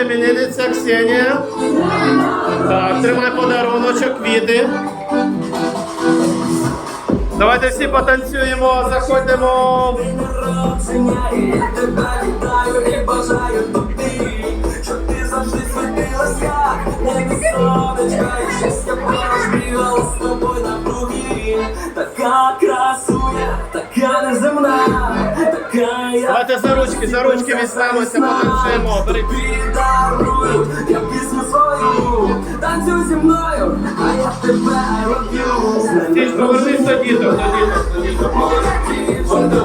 іменинниця Ксенія? Так, тримай подаруночок, квіти. Давайте всі потанцюємо, заходимо. Така красуня, така неземна, Давайте за ручки, за ручки візьмемося, потанцюємо. Дарую, я пісню свою, танцюй зі мною, а я тебе роблю. ж повернись до діток, до діток, до діток.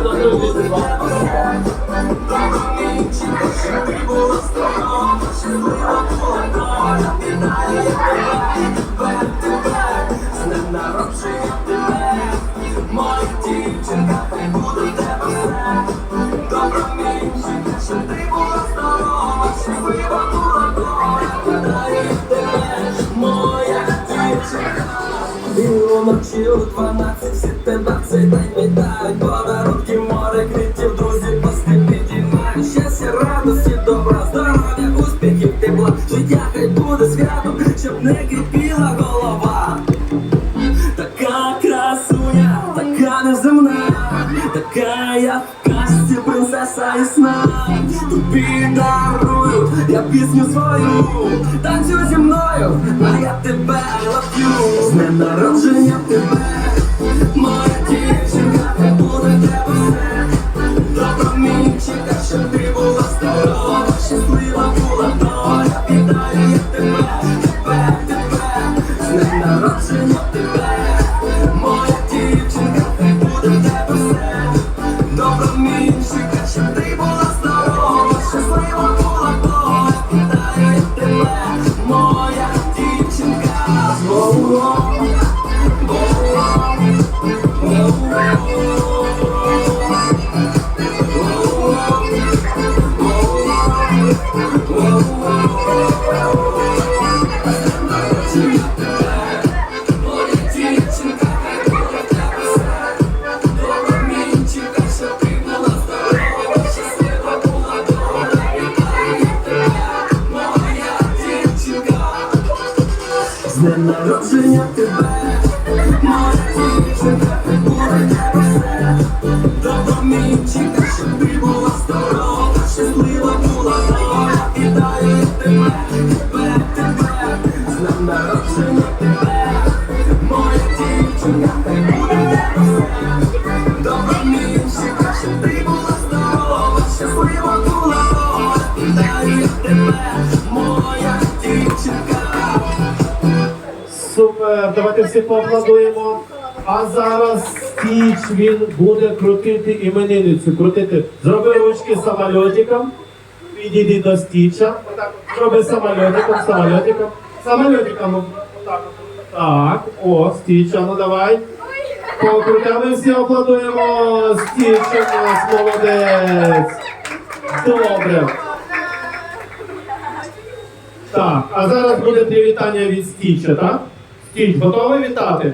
У 12 всі тебе в цей день вітають Подарунки, море квітів, принцеса і сна. Тобі дарую я пісню свою, танцюй зі мною, а я тебе you. З днем народження тебе, мені чека, щоб всі поаплодуємо. А зараз Стіч він буде крутити іменинницю. Крутити. Зроби ручки самольотиком. Підійди до Стіча. Зроби самольотиком, самольотиком. Самольотиком. Так, о, Стіча, ну давай. Покрутями всі аплодуємо. Стіч у нас молодець. Добре. Так, а зараз буде привітання від Стіча, так? Стіч, готовий вітати?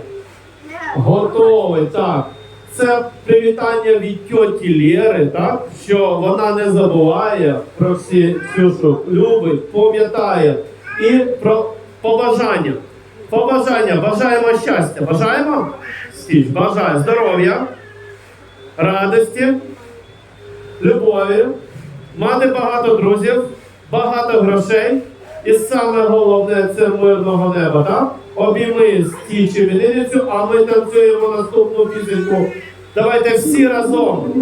Готовий, так. Це привітання від тьоті Лєри, так? Що вона не забуває про всі, що любить, пам'ятає. І про побажання. Побажання, бажаємо щастя. Бажаємо? Стіч, бажаю здоров'я, радості, любові, мати багато друзів, багато грошей. І саме головне це мирного неба, так? Обійми стічі іменинницю, а ми танцюємо наступну пісеньку. Давайте всі разом.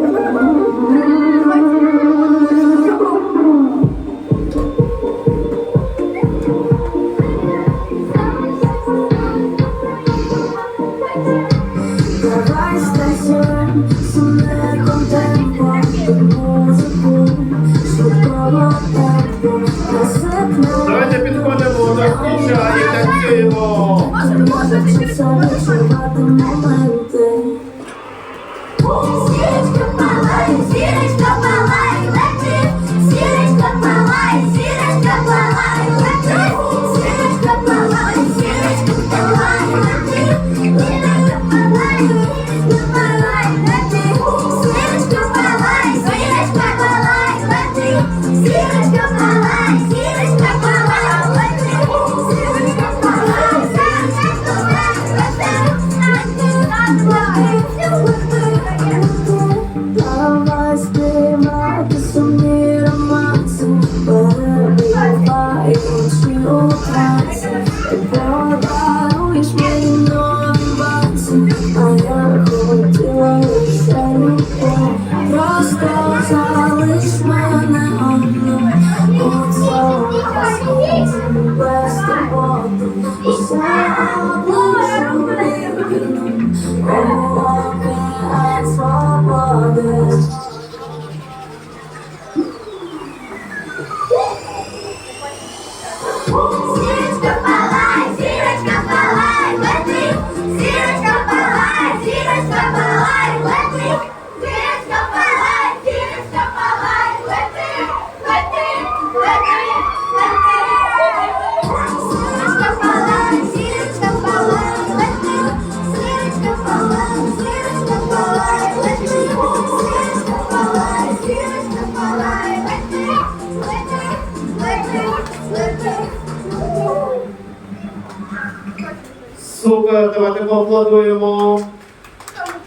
Супер, давайте поаплодуємо.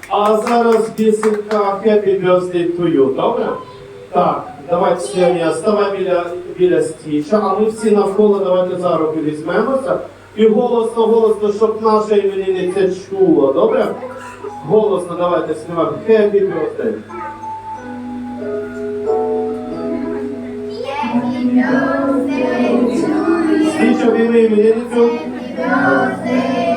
А зараз пісенька Happy Birthday to you, добре? Так, давайте сьогодні ставай біля, біля стіча, а ми всі навколо давайте за руки візьмемося. І голосно, голосно, щоб наша іменинниця чула, добре? Голосно давайте співати. Happy birthday. Happy birthday to you. Happy birthday.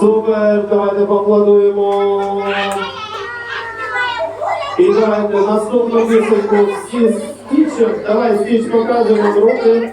Супер, давайте поаплодуємо. І давайте наступну пісеньку. Стіч, давай стіч, показуємо руки.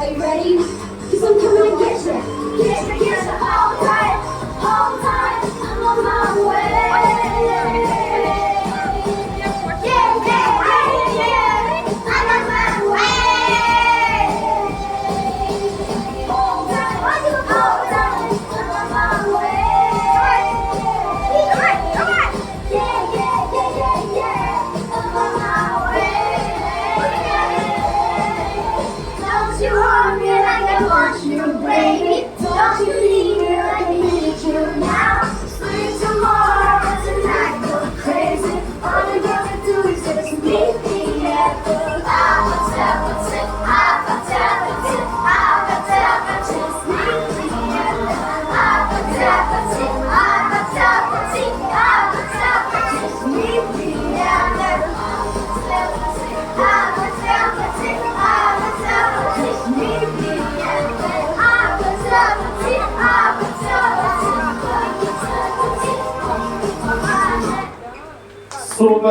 Are you ready? Cause I'm coming to get you. Get you, get you oh, all night.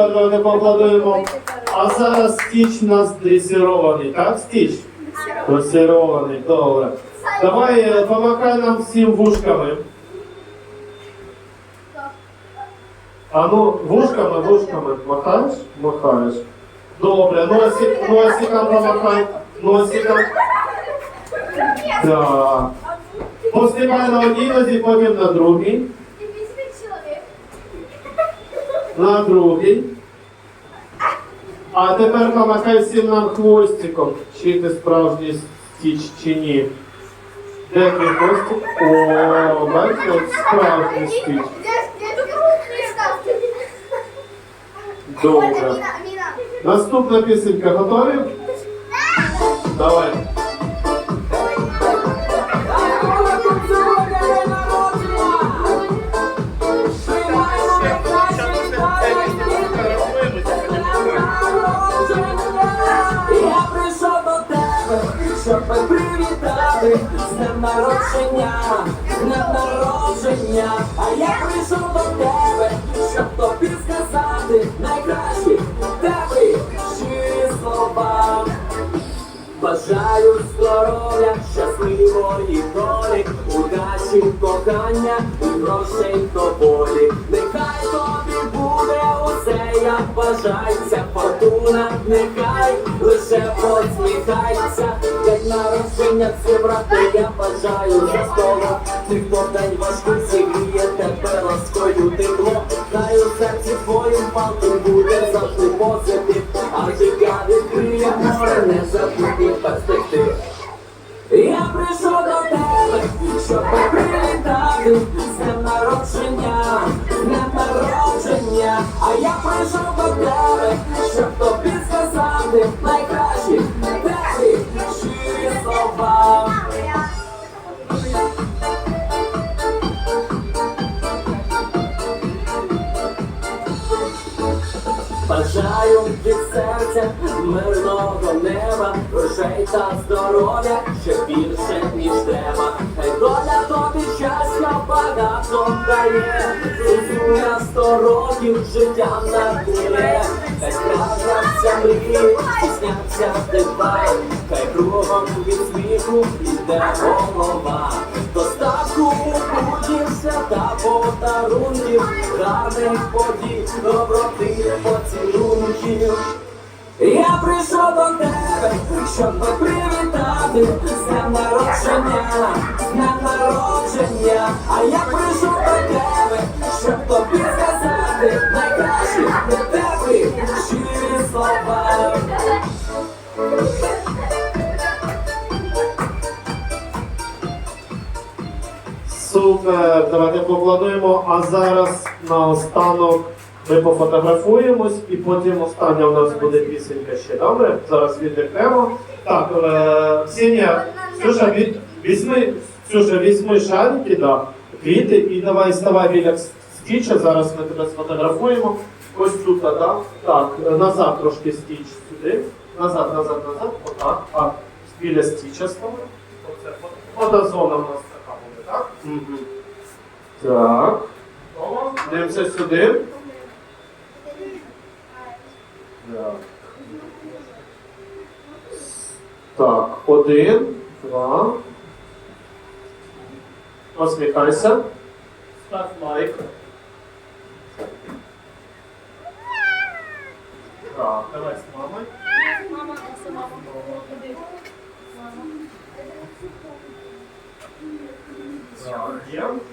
давайте поаплодуємо. А зараз стіч нас дресирований, так? Стіч? Дресирований, добре. Давай е, помакай нам всім вушками. А ну, вушками, вушками. Махаєш? Махаєш. Добре, носик, носиком помахай. Носиком. Так. Постимай на одній нозі, потім на другій. На другий. А тепер помахай всім нам хвостиком. Чи ти справжній стіч, чи ні. Де твій хвостик? О, бачите, от справжній стіч. Добре. Наступна пісенька готові? Щасливої долі, удачі, кохання і грошей доволі. Нехай тобі буде усе, як бажається фортуна, нехай лише посміхайся, день народження всі брати, я бажаю за столом. Ти день важкий зігріє тебе ласкою тепло, хай у серці твоїм палком буде завжди позитив, Бажаю від серця мирного неба, грошей та здоров'я ще більше, ніж треба. Хай доля тобі щастя багато дає, Зузуля сто років життя надує, хай справляться мрії, сняться дива, хай кругом від сміху йде голова. Подарунків, гарних подій, доброти, поцілунків. Я прийшов до тебе, щоб привітати з днем народження, з днем народження, а я прийшов до тебе, щоб тобі сказати найкращі Супер, давайте поплануємо. А зараз наостанок ми пофотографуємось і потім остання у нас буде пісенька ще. Добре? Зараз віддихнемо. Так, е, Ксенія, Ксюша, від, візьми, Ксюша, візьми шарики, да, квіти і давай ставай біля стіча. Зараз ми тебе сфотографуємо. Ось тут, да? так, назад трошки стіч сюди. Назад, назад, назад. Отак. А біля стіча фото- фотозона в нас? Угу. Так. Дивимося сюди. Так. Так, один, два. Посміхайся. Став лайк. Так, давай з